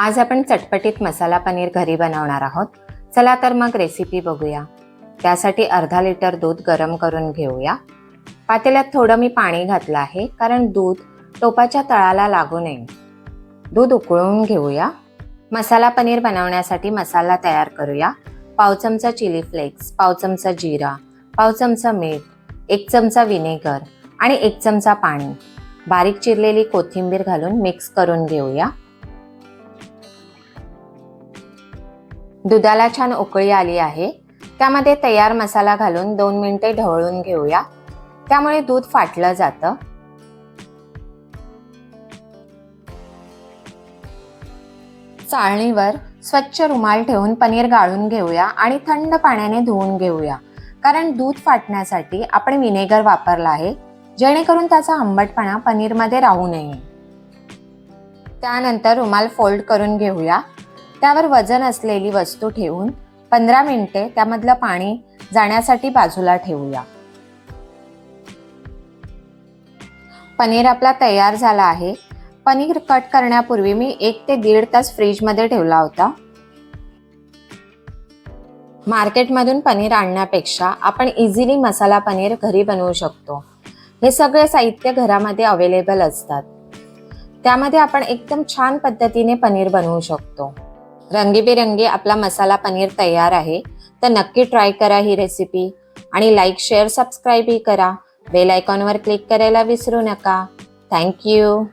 आज आपण चटपटीत मसाला पनीर घरी बनवणार आहोत. चला तर मग रेसिपी बघूया. त्यासाठी अर्धा लिटर दूध गरम करून घेऊया. पातेल्यात थोडं मी पाणी घातलं आहे कारण दूध टोपाच्या तळाला लागू नये. दूध उकळून घेऊया. मसाला पनीर बनवण्यासाठी मसाला तयार करूया. पाव चमचा चिली फ्लेक्स पाव चमचा जिरा पाव चमचा मीठ एक चमचा विनेगर आणि एक चमचा पाणी. बारीक चिरलेली कोथिंबीर घालून मिक्स करून घेऊया. दुधाला छान उकळी आली आहे. त्यामध्ये तयार मसाला घालून दोन मिनिटे ढवळून घेऊया. त्यामुळे दूध फाटलं जातं. चाळणीवर स्वच्छ रुमाल ठेवून पनीर गाळून घेऊया आणि थंड पाण्याने धुवून घेऊया. कारण दूध फाटण्यासाठी आपण विनेगर वापरला आहे जेणेकरून त्याचा आंबटपणा पनीरमध्ये राहू नये. त्यानंतर रुमाल फोल्ड करून घेऊया. त्यावर वजन असलेली वस्तू ठेवून पंधरा मिनिटे त्यामधलं पाणी जाण्यासाठी बाजूला ठेवूया. पनीर आपला तयार झाला आहे. पनीर कट करण्यापूर्वी मी एक ते दीड तास फ्रीजमध्ये ठेवला होता. मार्केटमधून पनीर आणण्यापेक्षा आपण इझिली मसाला पनीर घरी बनवू शकतो. हे सगळे साहित्य घरामध्ये अवेलेबल असतात. त्यामध्ये आपण एकदम छान पद्धतीने पनीर बनवू शकतो. रंगीबेरंगी आपला मसाला पनीर तयार आहे तर नक्की ट्राय करा ही रेसिपी आणि लाईक शेअर सबस्क्राईबही करा. बेल आयकॉनवर क्लिक करायला विसरू नका. थँक्यू